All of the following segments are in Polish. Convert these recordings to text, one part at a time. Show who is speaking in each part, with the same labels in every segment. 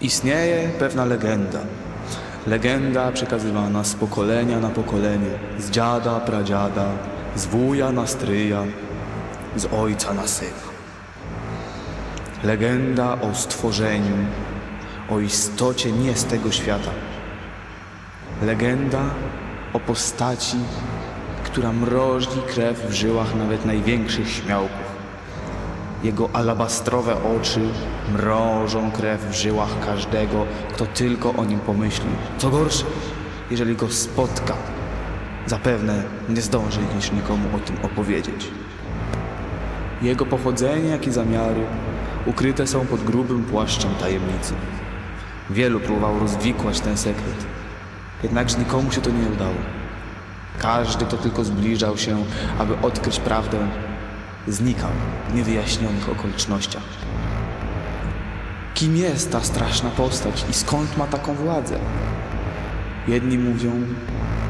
Speaker 1: Istnieje pewna legenda. Legenda przekazywana z pokolenia na pokolenie, z dziada, pradziada, z wuja na stryja, z ojca na syna. Legenda o stworzeniu, o istocie nie z tego świata. Legenda o postaci, która mrozi krew w żyłach nawet największych śmiałków. Jego alabastrowe oczy mrożą krew w żyłach każdego, kto tylko o nim pomyśli. Co gorsze, jeżeli go spotka, zapewne nie zdąży już nikomu o tym opowiedzieć. Jego pochodzenie, jak i zamiary ukryte są pod grubym płaszczem tajemnicy. Wielu próbowało rozwikłać ten sekret, jednakże nikomu się to nie udało. Każdy, kto tylko zbliżał się, aby odkryć prawdę, znikał w niewyjaśnionych okolicznościach. Kim jest ta straszna postać i skąd ma taką władzę? Jedni mówią,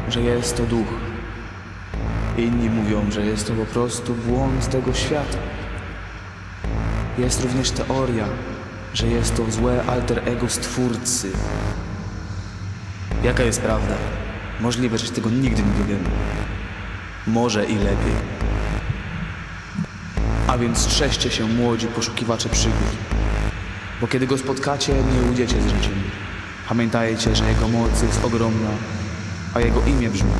Speaker 1: że jest to duch. Inni mówią, że jest to po prostu błąd z tego świata. Jest również teoria, że jest to złe alter ego stwórcy. Jaka jest prawda? Możliwe, że tego nigdy nie dowiemy. Może i lepiej. A więc strzeżcie się, młodzi poszukiwacze przygód. Bo kiedy go spotkacie, nie ujdziecie z niczym. Pamiętajcie, że jego moc jest ogromna, a jego imię brzmi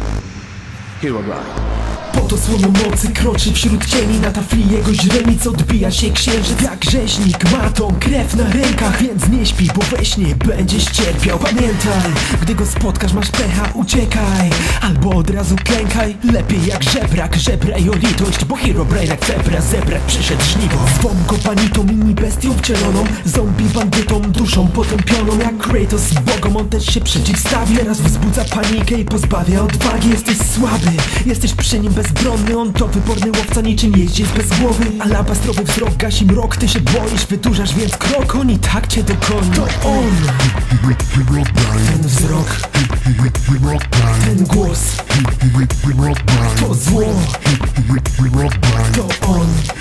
Speaker 1: Herobrine.
Speaker 2: Po to słowo mocy kroczy wśród cieni Na tafli jego źrenic odbija się księżyc Jak rzeźnik. Ma tą krew na rękach Więc nie śpi, bo we śnie będziesz cierpiał. Pamiętaj, gdy go spotkasz masz pecha Uciekaj, albo od razu klękaj. Lepiej jak żebrak, żebraj o litość Bo Herobrine jak febra, zebrać przyszedł żniwo Zwą go panitą, mini bestią wcieloną Zombie bandytą, duszą potępioną. Jak Kratos bogom, on też się przeciwstawi Teraz wzbudza panikę i pozbawia odwagi. Jesteś słaby, jesteś przy nim bezbronny On to wyborny łowca niczym jeździec bez głowy. Alabastrowy wzrok gasi mrok, ty się boisz Wydłużasz więc krok, on i tak cię dokoni To on, ten wzrok, ten głos To zło, to on